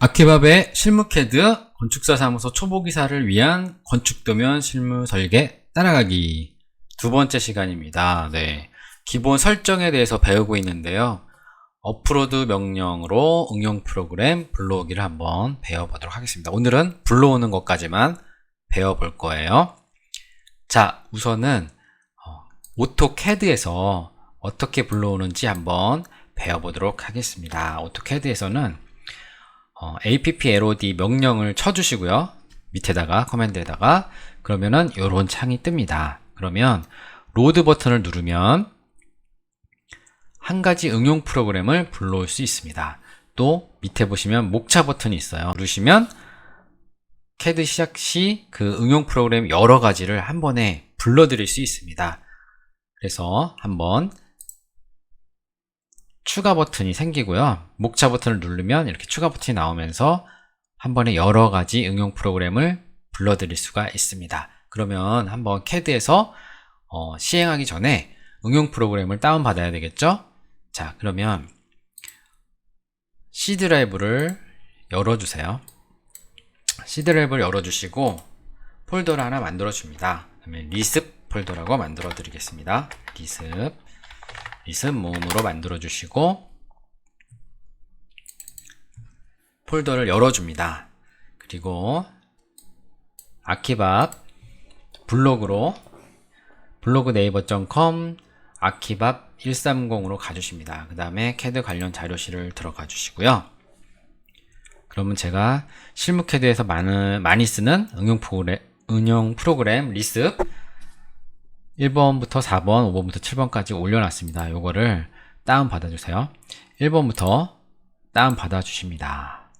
아키밥의 실무캐드 건축사 사무소 초보기사를 위한 건축도면 실무 설계 따라가기 두 번째 시간입니다. 네. 기본 설정에 대해서 배우고 있는데요. 어프로드 명령으로 응용 프로그램 불러오기를 한번 배워보도록 하겠습니다. 오늘은 불러오는 것까지만 배워볼 거예요. 자, 우선은 어, 오토캐드에서 어떻게 불러오는지 한번 배워보도록 하겠습니다. 오토캐드에서는 어, appLOD 명령을 쳐주시고요. 밑에다가 커맨드에다가 그러면은 이런 창이 뜹니다. 그러면 로드 버튼을 누르면 한 가지 응용 프로그램을 불러올 수 있습니다. 또 밑에 보시면 목차 버튼이 있어요. 누르시면 CAD 시작 시 그 응용 프로그램 여러 가지를 한 번에 불러드릴 수 있습니다. 그래서 한번 추가 버튼이 생기고요. 목차 버튼을 누르면 이렇게 추가 버튼이 나오면서 한 번에 여러 가지 응용 프로그램을 불러드릴 수가 있습니다. 그러면 한번 CAD에서 어, 시행하기 전에 응용 프로그램을 다운받아야 되겠죠? 자, 그러면 C 드라이브를 열어주세요. C 드라이브를 열어주시고 폴더를 하나 만들어줍니다. 그러면 리습 폴더라고 만들어 드리겠습니다. 리습 리습 모음으로 만들어 주시고 폴더를 열어줍니다. 그리고 아키밥 블로그로 블로그 네이버.com 아키밥 130으로 가주십니다. 그 다음에 캐드 관련 자료실을 들어가 주시고요. 그러면 제가 실무 캐드에서 많은, 많이 쓰는 응용 프로그램, 응용 프로그램 리습 1번부터 4번, 5번부터 7번까지 올려놨습니다. 요거를 다운 받아주세요. 1번부터 다운 받아주십니다.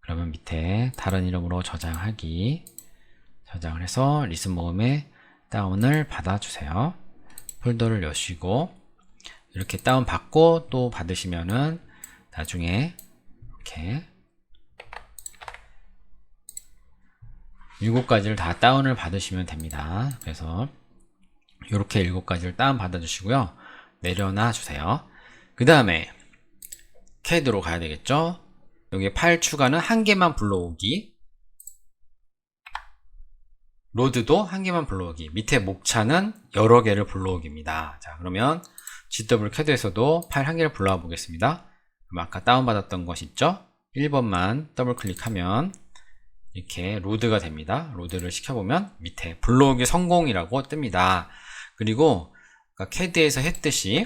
그러면 밑에 다른 이름으로 저장하기 저장을 해서 리슨 모음에 다운을 받아주세요. 폴더를 여시고 이렇게 다운 받고 또 받으시면은 나중에 이렇게 7가지를 다 다운을 받으시면 됩니다. 그래서 이렇게 일곱 가지를 다운 받아 주시고요. 내려놔 주세요. 그 다음에 CAD로 가야 되겠죠? 여기 파일 추가는 한 개만 불러오기. 로드도 한 개만 불러오기. 밑에 목차는 여러 개를 불러오기입니다. 자, 그러면 GW CAD에서도 파일 한 개를 불러와 보겠습니다. 그럼 아까 다운받았던 것 있죠? 1번만 더블 클릭하면 이렇게 로드가 됩니다. 로드를 시켜보면 밑에 불러오기 성공이라고 뜹니다. 그리고 아까 캐드에서 했듯이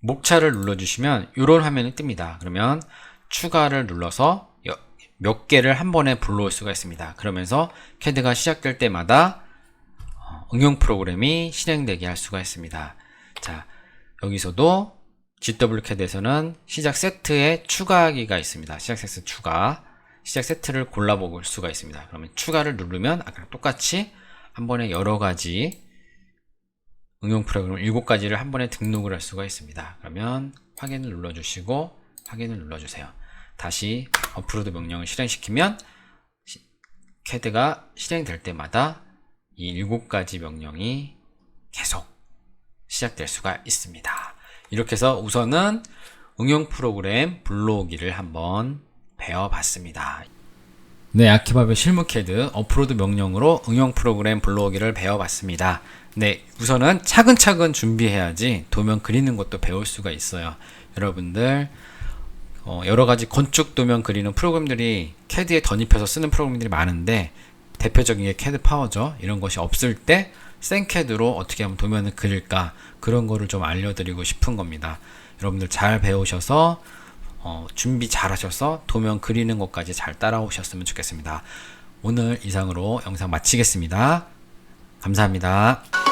목차를 눌러주시면 이런 화면이 뜹니다. 그러면 추가를 눌러서 몇 개를 한 번에 불러올 수가 있습니다. 그러면서 캐드가 시작될 때마다 어, 응용 프로그램이 실행되게 할 수가 있습니다. 자, 여기서도 GW 캐드에서는 시작 세트에 추가하기가 있습니다. 시작 세트 추가. 시작 세트를 골라볼 수가 있습니다. 그러면 추가를 누르면 아까 똑같이 한 번에 여러 가지 응용 프로그램 7가지를 한 번에 등록을 할 수가 있습니다. 그러면 확인을 눌러주시고 확인을 눌러주세요. 다시 어프로드 명령을 실행시키면 캐드가 실행될 때마다 이 7가지 명령이 계속 시작될 수가 있습니다. 이렇게 해서 우선은 응용 프로그램 불러오기를 한번 배워봤습니다. 네, 아키밥의 실무 캐드 어프로드 명령으로 응용 프로그램 불러오기를 배워봤습니다. 네, 우선은 차근차근 준비해야지 도면 그리는 것도 배울 수가 있어요. 여러분들 어, 여러 가지 건축 도면 그리는 프로그램들이 캐드에 덧입혀서 쓰는 프로그램들이 많은데 대표적인 게 캐드 파워죠. 이런 것이 없을 때 생캐드로 어떻게 하면 도면을 그릴까 그런 거를 좀 알려드리고 싶은 겁니다. 여러분들 잘 배우셔서 어, 준비 잘 하셔서 도면 그리는 것까지 잘 따라오셨으면 좋겠습니다. 오늘 이상으로 영상 마치겠습니다. 감사합니다.